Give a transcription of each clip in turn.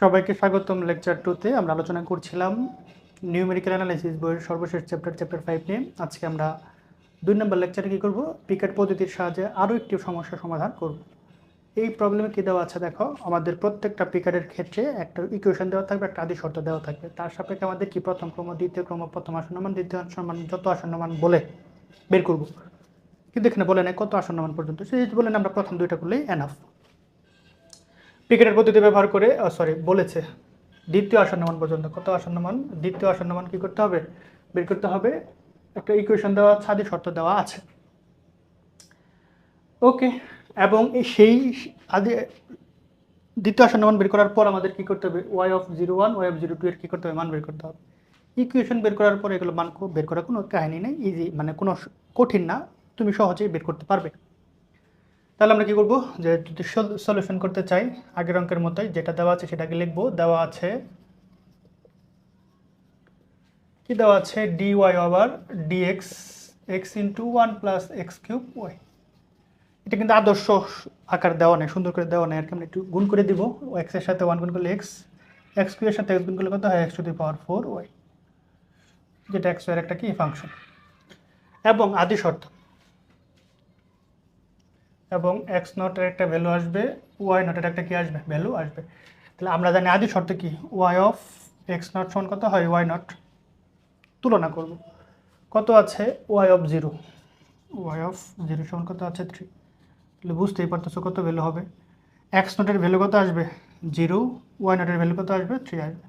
সবাইকে স্বাগতম লেকচার টুতে আমরা আলোচনা করছিলাম নিউমেরিক্যাল অ্যানালাইসিস বইয়ের সর্বশেষ চ্যাপ্টার চ্যাপ্টার ফাইভ নিয়ে। আজকে আমরা দুই নম্বর লেকচারে কী করব? পিকেট পদ্ধতির সাহায্যে আরও একটি সমস্যার সমাধান করব। এই প্রবলেমে কী দেওয়া আছে দেখো? আমাদের প্রত্যেকটা পিকারের ক্ষেত্রে একটা ইকুয়েশন দেওয়া থাকবে, একটা আদি শর্ত দেওয়া থাকবে। তার সাপেক্ষে আমাদের কি প্রথম ক্রম, দ্বিতীয় ক্রম, প্রথম আসন্নমান দ্বিতীয় আসন্নমান যত আসন্নমান বলে বের করব। কিন্তু এখানে বলে নেই কত আসন্নমান পর্যন্ত। সেই বলেন আমরা প্রথম দুইটা করলেই এনাফ পিকেটের পদ্ধতি ব্যবহার করে সরি বলেছে। দ্বিতীয় আসন্নমান পর্যন্ত। কত আসন্নমান দ্বিতীয় আসন্নমান কি করতে হবে? বের করতে হবে একটা ইকুয়েশন দেওয়া, ছাদি শর্ত দেওয়া আছে। ওকে, এবং সেই আদি, দ্বিতীয় আসন্নমান বের করার পর আমাদের কি করতে হবে? Y of zero one y of zero two এর কী করতে হবে? মান বের করতে হবে। ইকুয়েশন বের করার পর এগুলো মান বের করার কোনো কাহিনী নেই ইজি মানে কোনো কঠিন না, তুমি সহজেই বের করতে পারবে। তাহলে আমরা কি করব? যে যদি সলিউশন করতে চাই, আগের অঙ্কের মতোই যেটা দেওয়া আছে সেটাকে লিখব। দেওয়া আছে কি দেওয়া আছে? D y over dx x into one plus x cube y এটা কিন্তু আদর্শ আকার দেওয়া নেই, সুন্দর করে দেওয়া নেই। আর কি আমরা একটু গুণ করে দিব। এক্সের সাথে ওয়ান গুণ করলে এক্স এক্স কিউবের সাথে এক্স গুণ করলে কত হয়? X to the power four y যেটা এক্স ওয়াইয়ের একটা কি? ফাংশন এবং আদি শর্ত এবং এক্স নটের একটা ভ্যালু আসবে ওয়াই নটের একটা কি আসবে? ভ্যালু আসবে। তাহলে আমরা জানি আদি শর্ত কি? ওয়াই অফ এক্স নট সমান কত হয়? ওয়াই নট তুলনা করব। কত আছে? Y of zero y of zero সমান কত আছে? থ্রি তাহলে বুঝতেই পারতেছো কত ভ্যালু হবে। এক্স নটের ভ্যালু কত আসবে? জিরো ওয়াই নটের ভ্যালু কত আসবে? থ্রি আসবে।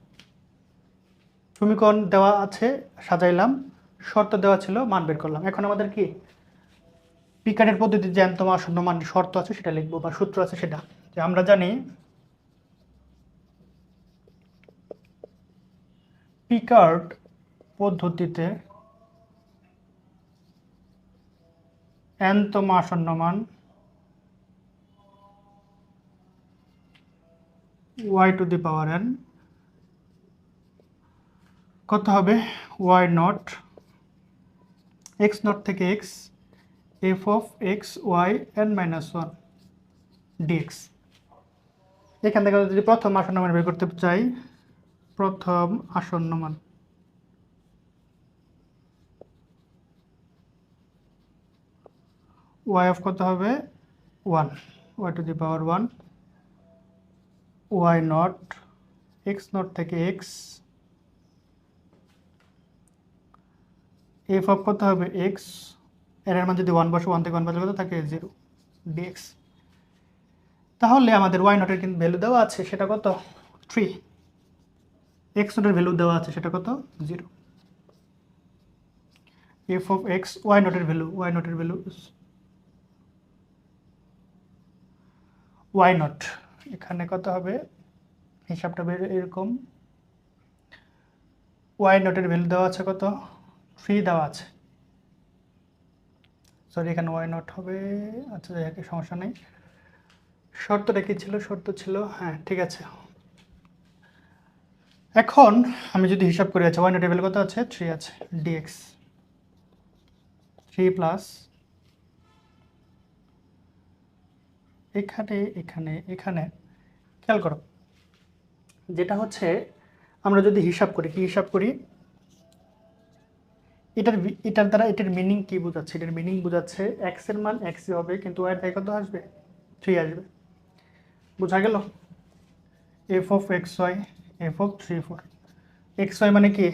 সমীকরণ দেওয়া আছে, সাজাইলাম। শর্ত দেওয়া ছিল, মান বের করলাম। এখন আমাদের কি? পিকারের পদ্ধতিতে যে তোমার আসন্ন মান শর্ত আছে, সেটা লিখব বা সূত্র আছে সেটা। যে আমরা জানি পিকার্ড পদ্ধতিতে এনতম আসন্ন মান y to the power n কত হবে? ওয়াই নট এক্স নট থেকে x f of x y n minus one dx এখান থেকে যদি প্রথম আসন্ন মান বের করতে চাই, প্রথম আসন্ন মান ওয়াই অফ কত হবে? One y to the power one y not x not থেকে এক্স এফ অফ কত হবে? এক্স এর মান যদি ওয়ান বসে ওয়ান থেকে ওয়ান বসে কত? থাকে জিরো ডিএক্স তাহলে আমাদের ওয়াই নটের কিন্তু ভ্যালু দেওয়া আছে, সেটা কত? থ্রি এক্স নটের ভ্যালু দেওয়া আছে, সেটা কত? Zero f of x y নটের value y নটের ভ্যালু ওয়াই নট এখানে কত হবে? হিসাবটা বের এরকম। ওয়াই নটের ভ্যালু দেওয়া আছে কত? থ্রি দেওয়া আছে। সরি এখানে ওয়াই নট হবে? আচ্ছা যাই সমস্যা নেই। শর্তটা কী ছিল? শর্ত ছিল হ্যাঁ ঠিক আছে। এখন আমি যদি হিসাব করি আছে ওয়াই নটের কত আছে? থ্রি আছে ডিএক্স থ্রি প্লাস এখানে এখানে এখানে। খেয়াল করো। যেটা হচ্ছে, আমরা যদি হিসাব করি, কি হিসাব করি? এটার এটার দ্বারা এটার মিনিং কি বোঝাচ্ছে? এটার মিনিং বোঝাচ্ছে এক্সের মান এক্সই হবে, কিন্তু ওয়াই তাই কত আসবে থ্রি আসবে। বোঝা গেল? F of x y f of three four x y মানে কি?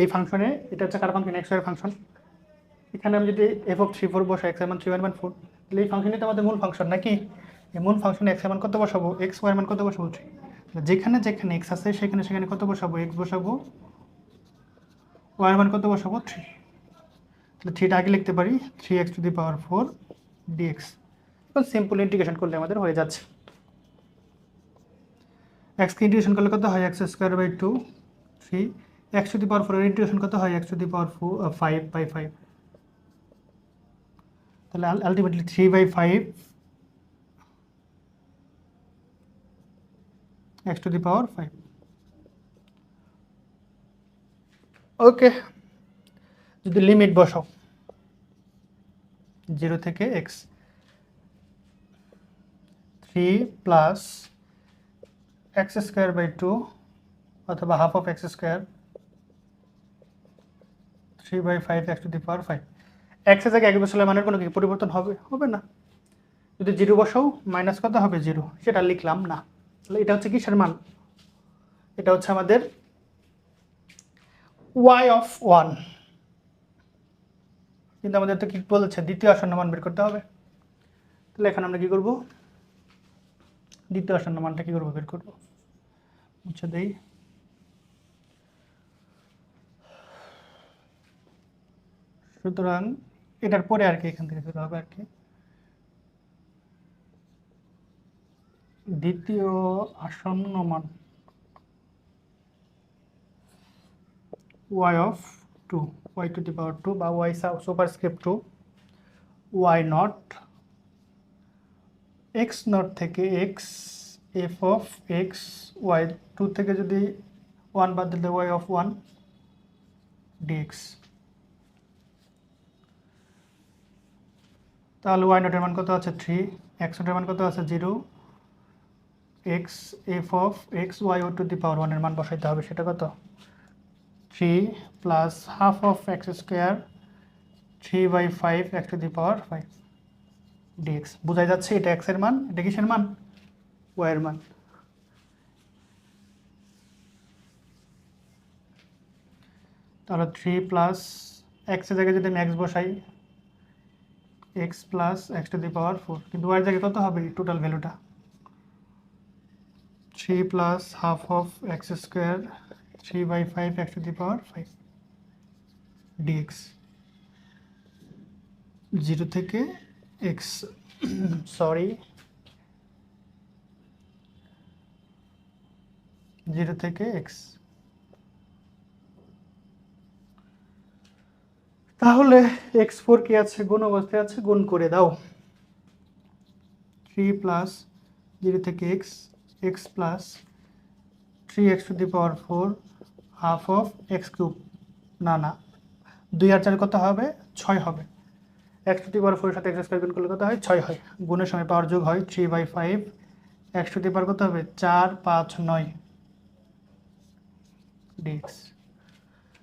এই ফাংশনে এটা হচ্ছে কার ফাংশন এক্স ওয়াই ফাংশন এখানে আমি যদি এফ অফ থ্রি ফোর বসে এক্স মান থ্রি ওয়াই মান ফোর তাহলে এই ফাংশনই তো আমাদের মূল ফাংশন নাকি? এই মূল ফাংশনে এক্স মান কত বসাবো? এক্স ওয়াই মান কত বসাবো? যেখানে যেখানে এক্স আছে, সেখানে সেখানে কত বসাবো? এক্স বসাবো ওয়াই মান কত বসাবো? থ্রি তাহলে থ্রিটা আগে লিখতে পারি। Three x to the power four dx এবার সিম্পল ইন্টিগ্রেশন করলে আমাদের হয়ে যাচ্ছে। এক্সকে ইন্টিগ্রেশন করলে কত হয়? X square by two three x to the power ফোরের ইন্টিগ্রেশন কত হয়? X to the power four five by five তাহলে ultimately three by five x to the power five okay, যদি লিমিট বসাও জিরো থেকে x three plus x square by two অথবা half of x square three by five x to the power five এক্সের জায়গায় এক বছরের মানের কোনো কি পরিবর্তন হবে? হবে না। যদি জিরো বসাও মাইনাস কত হবে? জিরো সেটা লিখলাম না। এটা হচ্ছে কিসের মান? এটা হচ্ছে আমাদের ওয়াই অফ ওয়ান কিন্তু আমাদের তো কি বলেছে? দ্বিতীয় আসন্ন মান বের করতে হবে। তাহলে এখন আমরা কি করব? দ্বিতীয় আসন্ন মানটা কি করব? বের করব। মুছে দেই। সুতরাং এটার পরে আর কি এখান থেকে শুরু হবে আর কি। দ্বিতীয় আসন্ন মান। Y of 2 y to the power 2 বা y superscript 2 y not x not থেকে x, f of x, y 2 থেকে যদি 1 বাদ দিলে y of 1 dx. তাহলে y নটের মান কত আছে? 3 x নটের মান কত আছে? 0 x, f of x, y to the power 1 এর মান বসাইতে হবে, সেটা কত? 3 plus half of x square 3 by 5 x to the power 5 dx বোঝাই যাচ্ছে এটা এর মান, এটা কিসের মান? y মান। তাহলে 3 প্লাস এর জায়গায় যদি আমি x বসাই, x plus x to the power 4 কিন্তু y জায়গায় কত হবে? টোটাল ভ্যালুটা 3 plus half of x square 3 by 5 x to the power 5 dx 0 থেকে x সরি 0 থেকে x তাহলে x4 কি আছে? গুণ অবস্থায় আছে, গুণ করে দাও। 3 প্লাস 0 থেকে x x plus 3x to the power 4 half of x cube না না, দুই আর চার কত হবে? ছয় হবে। এক্স টু দি পাওয়ার ফোরের সাথে এক্স স্কোয়ার গুণ করলে কত হয়? ছয় হয়। গুণের সময় পাওয়ার যোগ হয় three by five x to the power কত হবে? চার, পাঁচ, নয়। ডিএক্স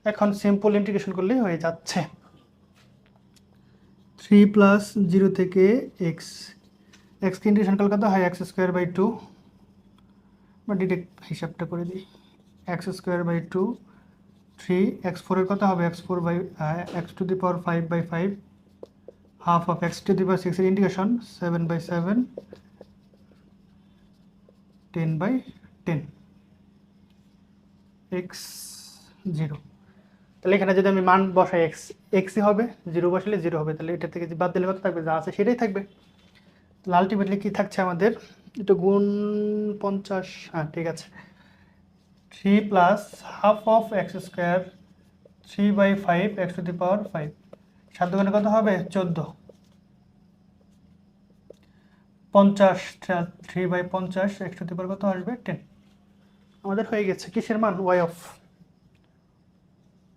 এখন সিম্পল ইন্টিগ্রেশন করলেই হয়ে যাচ্ছে। থ্রি প্লাস জিরো থেকে এক্স এক্সকে ইন্টিগ্রেশন করলে কত হয়? এক্স স্কোয়ার বাই টু বা ডিরেক্ট হিসাবটা করে দিই। X square by two three x ফোরের কত হবে। X four by x to the power five by five half of x to the power সিক্সের indication seven by seven ten by ten x zero তাহলে এখানে যদি আমি মান বসাই এক্স এক্সই হবে জিরো বসালে জিরো হবে। তাহলে এটা থেকে বাদ দিলে কত থাকবে? যা আছে সেটাই থাকবে। তাহলে আলটিমেটলি কী থাকছে আমাদের? এটা গুণ পঞ্চাশ হ্যাঁ ঠিক আছে। Three plus half of x square three by five x to the power five সাত দোকানে কত হবে? চোদ্দ। পঞ্চাশ থ্রি বাই পঞ্চাশ এক্স টু দি পাওয়ার কত আসবে? টেন আমাদের হয়ে গেছে। কিসের মান? Y of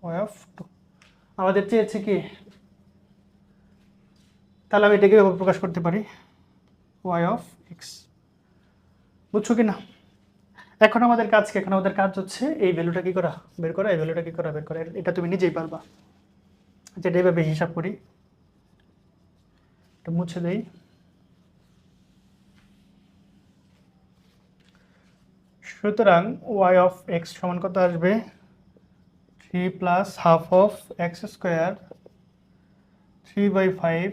y of two আমাদের চেয়েছে কি? তাহলে আমি এটাকে প্রকাশ করতে পারি। ওয়াই অফ এক্স বুঝছ কি না? এখন আমাদের কাজ কি? এখন আমাদের কাজ হচ্ছে এই ভ্যালুটা কি করা? বের করা, এই ভ্যালুটা কি করা? বের করা। এটা তুমি নিজেই পারবা। যেটা এইভাবে হিসাব করি, এটা মুছে দেই। সুতরাং ওয়াই অফ এক্স সমান কত আসবে? Three plus half of x square three by five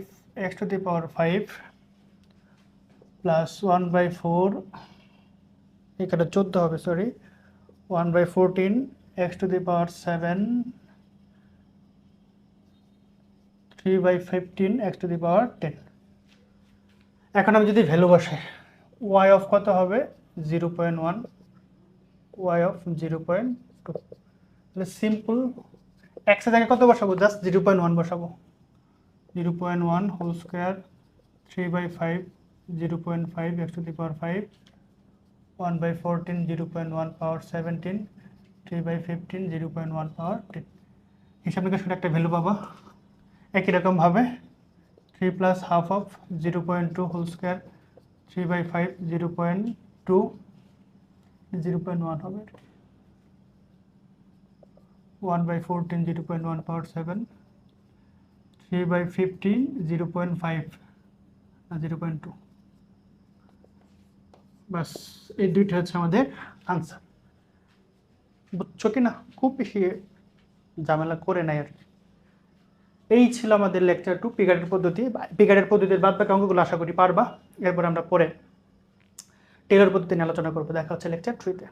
x to the power five plus one by four এখানে চোদ্দ হবে sorry one by fourteen x to the power seven three by fifteen x to the power ten এখন আমি যদি value বসাই y of কত হবে? Zero point one y of zero point two তাহলে সিম্পল এক্সের জায়গায় কত বসাবো? জাস্ট জিরো পয়েন্ট ওয়ান বসাবো। Zero point one whole square three by five zero point five x to the power five 1 by 14 0.1 power 17 3 by 15 0.1 power 10 হিসাব নিকাশ করে একটা ভ্যালু পাবা। একই রকমভাবে 3 plus half of 0.2 whole square 3 by 5 0.2 0.1 হবে। 1 by 14 0.1 power 7 3 by 15 0.5 0.2 বাস, এই দুইটা হচ্ছে আমাদের আনসার বুঝছ কি না? খুব বেশি ঝামেলা করে নাই আর। এই ছিল আমাদের লেকচার টু পিগারের পদ্ধতি। পিকারের পদ্ধতির বাদ বাকি অঙ্কগুলো আশা করি পারবা। এরপর আমরা পরে টেলর পদ্ধতি নিয়ে আলোচনা করব। দেখা হচ্ছে লেকচার থ্রিতে